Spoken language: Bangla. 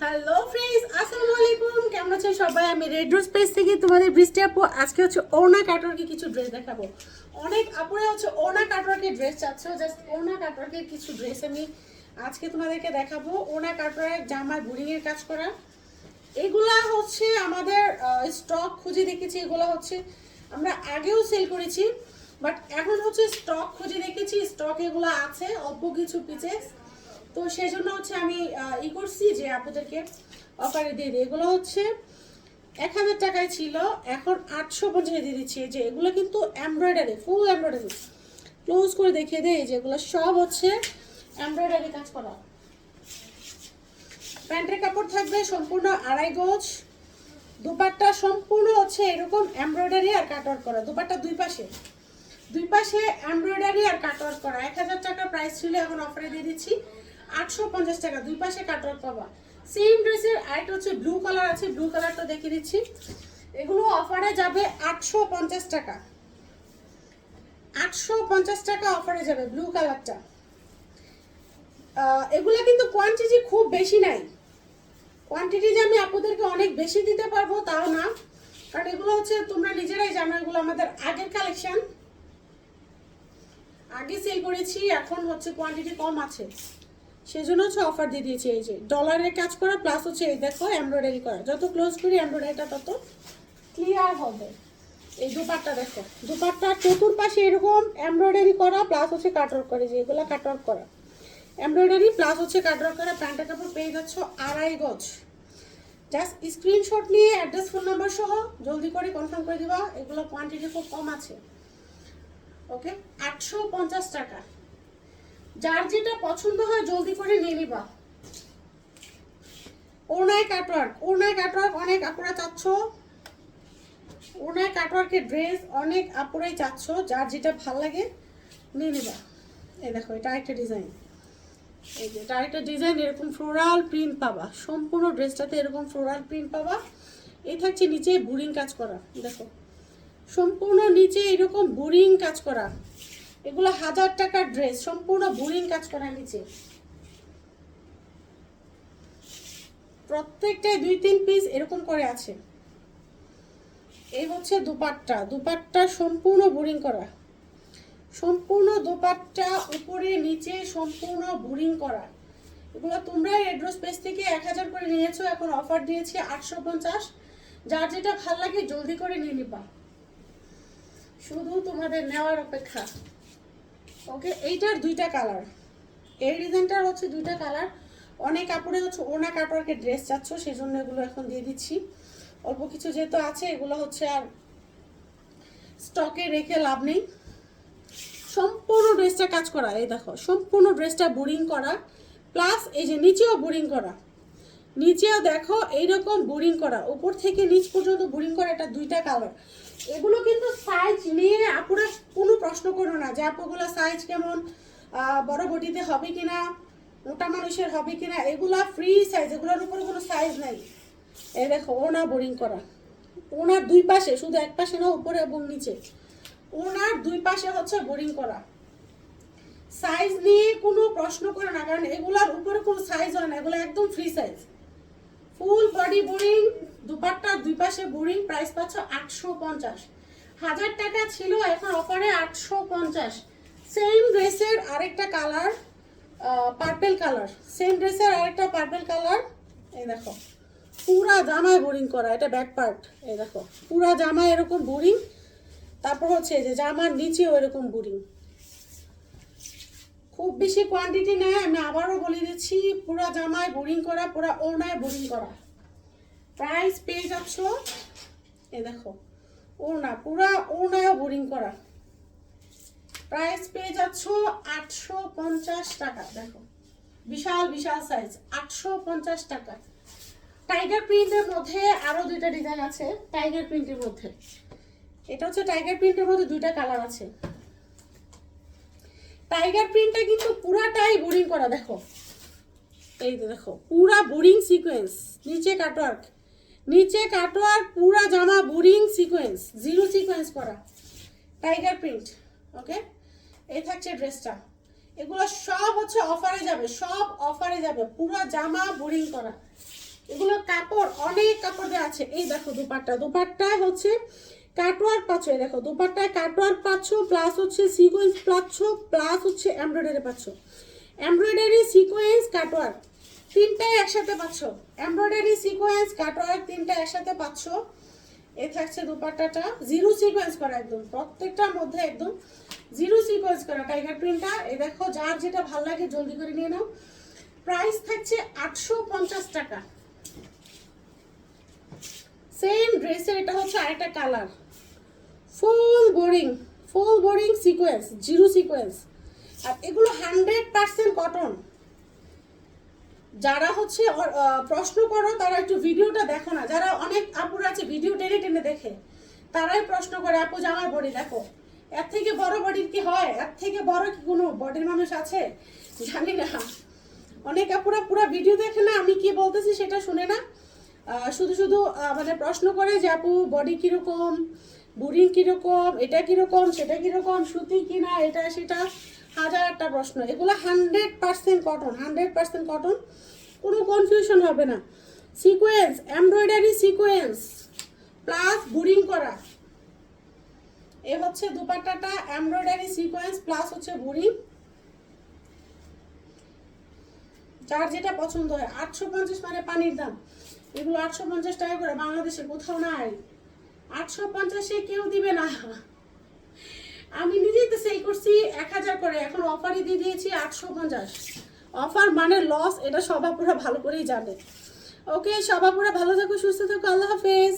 হ্যালো ফ্রেন্ডস আসসালামু আলাইকুম কেমন আছেন সবাই? আমি রেড রোজ পেজ থেকে তোমাদের বৃষ্টি আপু। আজকে হচ্ছে ওনা কাটওয়ার্কের কিছু ড্রেস দেখাবো। অনেক আপুরা হচ্ছে ওনা কাটওয়ার্কের ড্রেস চাচ্ছ। জাস্ট ওনা কাটওয়ার্কের কিছু ড্রেস আমি আজকে তোমাদেরকে দেখাবো। ওনা কাটওয়ার্ক জামার বুড়িংয়ের কাজ করা। এগুলা হচ্ছে আমাদের স্টক খুঁজে দেখেছি। এগুলো হচ্ছে আমরা আগেও সেল করেছি। বাট এখন হচ্ছে স্টক খুঁজে দেখেছি। স্টক এগুলো আছে, অল্প কিছু পিসেস তো সেই জন্য হচ্ছে আমি ই করছি যে আপনাদেরকে অফারে দিয়ে দিই। এগুলো হচ্ছে এক হাজার টাকায় ছিল, এখন আটশো পঞ্চাশে দিয়ে দিচ্ছি। যে এগুলো কিন্তু এমব্রয়ডারি ফুল এমব্রয়ডারি ক্লোজ করে দেখিয়ে দেয় যে এগুলো সব হচ্ছে এমব্রয়ডারি কাজ করা। প্যান্টের কাপড় থাকবে সম্পূর্ণ আড়াই গজ। দুপাট্টা সম্পূর্ণ হচ্ছে এরকম এমব্রয়ডারি আর কাটওয়ার্ক করা। দুপাট্টা দুই পাশে। দুই পাশে এমব্রয়ডারি আর কাটওয়ার্ক করা। এক হাজার টাকা প্রাইস ছিল, এখন অফারে দিয়ে দিচ্ছি। আটশো পঞ্চাশ টাকা, দুই পাশে কাটওয়ার্ক পাবা। সেম ড্রেসের আরেকটা হচ্ছে ব্লু কালার আছে ব্লু কালারটা দেখিয়ে দিচ্ছি। এগুলো অফারে যাবে আটশো পঞ্চাশ টাকা। আটশো পঞ্চাশ টাকা অফারে যাবে ব্লু কালারটা এগুলো কিন্তু কোয়ান্টিটি খুব বেশি নাই। কোয়ান্টিটি যে আমি আপনাদেরকে অনেক বেশি দিতে পারব তাও না। কারণ এগুলো হচ্ছে তোমরা নিজেরাই জানো, এগুলো আমাদের আগের কালেকশন আগে সেল করেছি, এখন হচ্ছে কোয়ান্টিটি কম আছে। সেজন্য হচ্ছে অফার দিয়ে দিয়েছি এই যে। ডলারের কাজ করা প্লাস হচ্ছে এই দেখো এমব্রয়ডারি করা। যত ক্লোজ করি এমব্রয়ডারিটা তত ক্লিয়ার হবে। এই দুপাটটা দেখো। দুপাটটা চতুর্পাশে এরকম এমব্রয়ডারি করা প্লাস হচ্ছে কাটওয়ার্ক করে, যে এগুলো কাটওয়ার্ক করা। এমব্রয়ডারি প্লাস হচ্ছে কাটওয়ার্ক করা। প্যান্টের কাপড় পেয়ে যাচ্ছ আড়াই গজ। জাস্ট স্ক্রিনশট নিয়ে অ্যাড্রেস ফোন নাম্বার সহ জলদি করে কনফার্ম করে দিবা। এগুলো কোয়ান্টিটি খুব কম আছে। ওকে আটশো পঞ্চাশ টাকা। যার যেটা পছন্দ হয় জলদি করে নিয়ে নিবা। ওনায় কাটওয়ার্ক ওনায় কাটওয়ার্ক অনেক আপুরা চাচ্ছ। ওনায় কাটওয়ার্কের ড্রেস অনেক আপুরাই চাচ্ছ, যার যেটা ভালো লাগে নিয়ে নিবা। এই দেখো, এটা একটা ডিজাইন এই যে, এটা একটা ডিজাইন এরকম ফ্লোরাল প্রিন্ট পাবা। সম্পূর্ণ ড্রেসটাতে এরকম ফ্লোরাল প্রিন্ট পাবা। এই থাকছে নিচে বুরিং কাজ করা, দেখো। সম্পূর্ণ নিচে এরকম বোরিং কাজ করা। এগুলো হাজার টাকার ড্রেস সম্পূর্ণ বোরিং কাজ করা নিচে। প্রত্যেকটাই দুই, তিন পিস এরকম করে আছে। এই হচ্ছে দুপাট্টা। দুপাট্টা সম্পূর্ণ বোরিং করা। সম্পূর্ণ দোপাট্টা উপরে, নিচে সম্পূর্ণ বোরিং করা। এগুলো তোমরা এড্রোস পেজ থেকে এক হাজার করে নিয়েছো, এখন অফার দিয়েছি আটশো পঞ্চাশ। যার যেটা ভালো লাগে জলদি করে নিয়ে নিবা। শুধু তোমাদের নেওয়ার অপেক্ষা। ওকে, এইটার দুইটা কালার। এই ডিজাইনটার হচ্ছে দুইটা কালার। অনেক কাপড়ে হচ্ছে ওনা কাটওয়ার্কের ড্রেস চাচ্ছ সেই জন্য এগুলো এখন দিয়ে দিচ্ছি। অল্প কিছু যেহেতু আছে, এগুলো হচ্ছে আর স্টকে রেখে লাভ নেই। সম্পূর্ণ ড্রেসটা কাজ করা, এই দেখো, সম্পূর্ণ ড্রেসটা বোরিং করা, প্লাস এই যে নিচেও বোরিং করা। নিচেও দেখো, এইরকম বোরিং করা, উপর থেকে নিচ পর্যন্ত বোরিং করা, এটা দুইটা কালার। এগুলো কিন্তু সাইজ নিয়ে আপুরা কোনো প্রশ্ন করো না যে আপুগুলো সাইজ কেমন বড় বটিতে হবে কিনা, মোটা মানুষের হবে কিনা, এগুলা ফ্রি সাইজ এগুলোর উপরে কোনো সাইজ নাই। এই দেখো ওনা বোরিং করা। ওনার দুই পাশে, শুধু এক পাশে না, উপরে এবং নিচে। ওনার দুই পাশে হচ্ছে বোরিং করা। সাইজ নিয়ে কোনো প্রশ্ন করে না, কারণ এগুলার উপরে কোনো সাইজ হয় না, এগুলো একদম free size full body boring দুপাট্টার দুই পাশে বোরিং প্রাইস পাচ্ছ আটশো পঞ্চাশ। হাজার টাকা ছিল, এখন অফারে আটশো পঞ্চাশ। সেম ড্রেসের আরেকটা কালার পার্পেল কালার সেম ড্রেসের আরেকটা পার্পেল কালার এই দেখো, পুরা জামায় বোরিং করা, এটা ব্যাক পার্ট এই দেখো, পুরা জামায় এরকম বোরিং। তারপর হচ্ছে যে জামার নিচেও এরকম বোরিং। খুব বেশি কোয়ান্টিটি নেয়, আমি আবারও বলে দিচ্ছি, পুরা জামায় বোরিং করা, পুরা ওড়নায় বোরিং করা। প্রাইস পেয়ে যাচ্ছ, এ দেখো, ওড়না, পুরা ওড়নায় বোরিং করা। প্রাইস পেয়ে যাচ্ছ আটশো পঞ্চাশ টাকা, দেখো, বিশাল বিশাল সাইজ আটশো পঞ্চাশ টাকা। টাইগার প্রিন্টের মধ্যে আরও দুইটা ডিজাইন আছে টাইগার প্রিন্টের মধ্যে। এটা হচ্ছে টাইগার প্রিন্টের মধ্যে দুইটা কালার আছে। টাইগার প্রিন্টটা কিন্তু পুরাটাই বোরিং করা, দেখো। এই যে দেখো, পুরা বোরিং সিকোয়েন্স নিচে কাটওয়ার্ক নিচে কাটওয়ার্ক পুরা জামা বোরিং সিকোয়েন্স জিরো সিকোয়েন্স করা। টাইগার প্রিন্ট ওকে এই থাকছে ড্রেসটা এগুলো সব হচ্ছে অফারে যাবে, সব অফারে যাবে, পুরো জামা বোরিং করা। এগুলো কাপড়, অনেক কাপড় দেওয়া আছে। এই দেখো দুপাট্টা, দুপাট্টায় হচ্ছে কাটওয়ার্ক পাচ্ছ দেখো, দুপাট্টায় কাটওয়ার্ক পাচ্ছ প্লাস হচ্ছে সিকোয়েন্স পাচ্ছ প্লাস হচ্ছে এমব্রয়ডারি পাচ্ছ। এমব্রয়ডারি সিকোয়েন্স কাটওয়ার্ক তিনটাই একসাথে পাচ্ছ। এমব্রয়ডারি সিকোয়েন্স কাটওয়ার্ক, তিনটা একসাথে পাচ্ছ। এ থাকছে দুপাট্টাটা জিরো সিকোয়েন্স করা একদম, প্রত্যেকটার মধ্যে একদম জিরো সিকোয়েন্স করা টাইগার প্রিন্টটা এ দেখো, যার যেটা ভালো লাগে জলদি করে নিয়ে নাও। প্রাইস থাকছে আটশো পঞ্চাশ টাকা। সেম ড্রেসের এটা হচ্ছে আরেকটা colour full boring full boring sequence zero sequence আর এগুলো হান্ড্রেড পার্সেন্ট কটন যারা হচ্ছে প্রশ্ন করো, তারা একটু ভিডিওটা দেখো না। যারা অনেক আপুরা আছে, ভিডিও টেনে টেনে দেখে, তারাই প্রশ্ন করে, আপু জামার বডি, দেখো, এর থেকে বড় বডির কি হয়? এর থেকে বড় কি কোনো বডির মানুষ আছে? জানি না। অনেক আপুরা পুরো ভিডিও দেখে না, আমি কি বলতেছি সেটা শুনে না। শুধু শুধু মানে প্রশ্ন করে যে, আপু, বডি কীরকম? বুড়িং কীরকম, এটা কীরকম, সেটা কীরকম, সুতি কিনা, এটা সেটা, হাজার একটা প্রশ্ন। এগুলো hundred percent cotton hundred percent cotton কোনো কনফিউশন হবে না। Sequence embroidery sequence plus burying করা। এ হচ্ছে দুপাট্টাটা এমব্রয়ডারি সিকোয়েন্স প্লাস হচ্ছে বুরিং যার যেটা পছন্দ হয়। আটশো পঞ্চাশ মানে পানির দাম। এগুলো আটশো পঞ্চাশ টাকা করে বাংলাদেশে কোথাও নাই। আটশো পঞ্চাশে কেউ দিবে না। আমি নিজেই তো সেল করছি এক হাজার করে, এখন অফারই দিয়ে দিয়েছি আটশো পঞ্চাশ। অফার মানে লস এটা সবাপুরা ভালো করেই জানে। ওকে সবাপুরা ভালো থাকো, সুস্থ থাকো, আল্লাহ হাফেজ।